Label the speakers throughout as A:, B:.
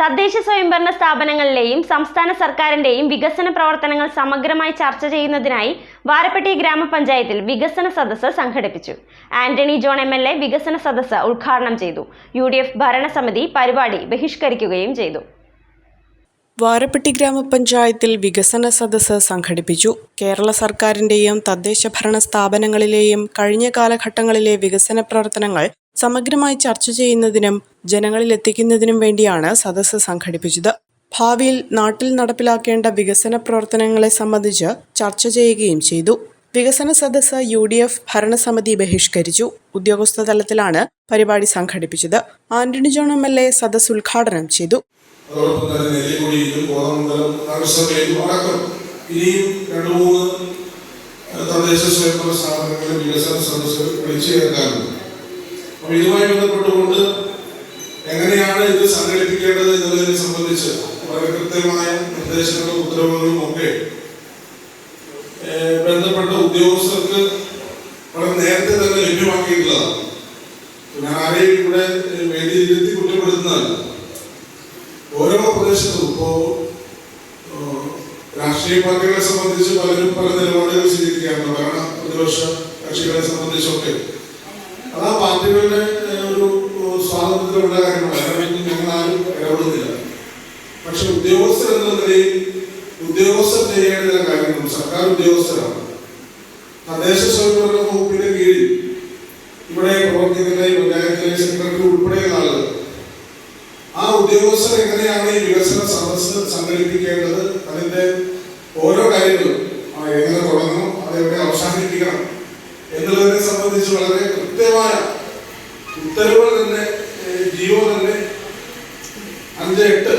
A: തദ്ദേശ സ്വയംഭരണ സ്ഥാപനങ്ങളിലെയും സംസ്ഥാന സർക്കാരിന്റെയും വികസന പ്രവർത്തനങ്ങൾ സമഗ്രമായി ചർച്ച ചെയ്യുന്നതിനായി വാരപ്പെട്ടി ഗ്രാമപഞ്ചായത്തിൽ വികസന സദസ്സ് സംഘടിപ്പിച്ചു. Antony John M L A വികസന സദസ്സ് ഉദ്ഘാടനം ചെയ്തു. യു ഡി എഫ് ഭരണസമിതി പരിപാടി ബഹിഷ്കരിക്കുകയും ചെയ്തു.
B: വാരപ്പെട്ടി ഗ്രാമപഞ്ചായത്തിൽ വികസന സദസ്സ് സംഘടിപ്പിച്ചു. കേരള സർക്കാരിന്റെയും തദ്ദേശ ഭരണ സ്ഥാപനങ്ങളിലെയും കഴിഞ്ഞ കാലഘട്ടങ്ങളിലെ വികസന പ്രവർത്തനങ്ങൾ സമഗ്രമായി ചർച്ച ചെയ്യുന്നതിനും ജനങ്ങളിൽ എത്തിക്കുന്നതിനും വേണ്ടിയാണ് സദസ്സ് സംഘടിപ്പിച്ചത്. ഭാവിയിൽ നാട്ടിൽ നടപ്പിലാക്കേണ്ട വികസന പ്രവർത്തനങ്ങളെ സംബന്ധിച്ച് ചർച്ച ചെയ്യുകയും ചെയ്തു. വികസന സദസ്സ് യു ഡി എഫ് ഭരണസമിതി ബഹിഷ്കരിച്ചു. ഉദ്യോഗസ്ഥ തലത്തിലാണ് പരിപാടി സംഘടിപ്പിച്ചത്. Antony John M L A സദസ് ഉദ്ഘാടനം ചെയ്തു.
C: തദ്ദേശ സ്വയംഭരണ സ്ഥാപനങ്ങളിൽ വികസന സദസ്സുകൾ വിളിച്ചു ചേർക്കാറുണ്ട് ഇതുമായി ബന്ധപ്പെട്ടുകൊണ്ട് എങ്ങനെയാണ് ഇത് സംഘടിപ്പിക്കേണ്ടത് എന്നുള്ളതിനെ സംബന്ധിച്ച് വളരെ കൃത്യമായ നിർദ്ദേശങ്ങളും ഉത്തരവുകളും ഒക്കെ ബന്ധപ്പെട്ട ഉദ്യോഗസ്ഥർക്ക് വളരെ നേരത്തെ തന്നെ ലഭ്യമാക്കിയിട്ടുള്ളതാണ്. ഞാൻ ആരെയും ഇവിടെ വേദിയിലെത്തി കുറ്റപ്പെടുത്തുന്നതല്ല. ഓരോ പ്രദേശത്തും ഇപ്പോ രാഷ്ട്രീയ പാർട്ടികളെ സംബന്ധിച്ച് പലരും പല നിലപാടുകൾ സ്വീകരിക്കാറുണ്ട്. ഭരണ പ്രതിപക്ഷ കക്ഷികളെ സംബന്ധിച്ചൊക്കെ അത് ആ പാർട്ടികളുടെ ഒരു സ്വാതന്ത്ര്യമുള്ള കാര്യമാണ്. അതിനൊന്നും ഞങ്ങൾ ആരും ഇടപെടുന്നില്ല. പക്ഷെ ഉദ്യോഗസ്ഥർ എന്ന നിലയിൽ ഉദ്യോഗസ്ഥർ ചെയ്യേണ്ട കാര്യങ്ങളും സർക്കാർ ഉദ്യോഗസ്ഥരാണ്. തദ്ദേശ സ്വയംഭരണ വകുപ്പിന്റെ കീഴിൽ ഇവിടെ പ്രവർത്തിക്കുന്ന ഈ പഞ്ചായത്തിലെ സെക്രട്ടറി ഉൾപ്പെടെയുള്ള ആളുകൾ ആ ഉദ്യോഗസ്ഥർ എങ്ങനെയാണ് ഈ വികസന സദസ്സ് സംഘടിപ്പിക്കേണ്ടത്? അതിന്റെ ഓരോ കാര്യങ്ങളും എന്നുള്ളതിനെ സംബന്ധിച്ച് വളരെ കൃത്യമായ ഉത്തരവുകൾ തന്നെ ജിയോ തന്നെ അഞ്ച് എട്ട്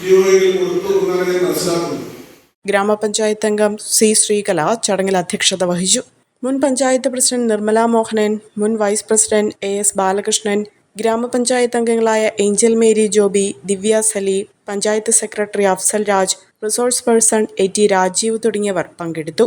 C: ജിയോയിൽ കൊടുത്തു എന്നാണ് മനസ്സിലാക്കുന്നത്
B: ഗ്രാമപഞ്ചായത്ത് അംഗം സി ശ്രീകല ചടങ്ങിൽ അധ്യക്ഷത വഹിച്ചു. മുൻ പഞ്ചായത്ത് പ്രസിഡന്റ് നിർമ്മല മോഹനൻ മുൻ vice president A S Balakrishnan ഗ്രാമപഞ്ചായത്ത് അംഗങ്ങളായ Angel Mary Joby Divya Sali panchayat secretary Afsal Raj resource person A T Rajeev തുടങ്ങിയവർ പങ്കെടുത്തു.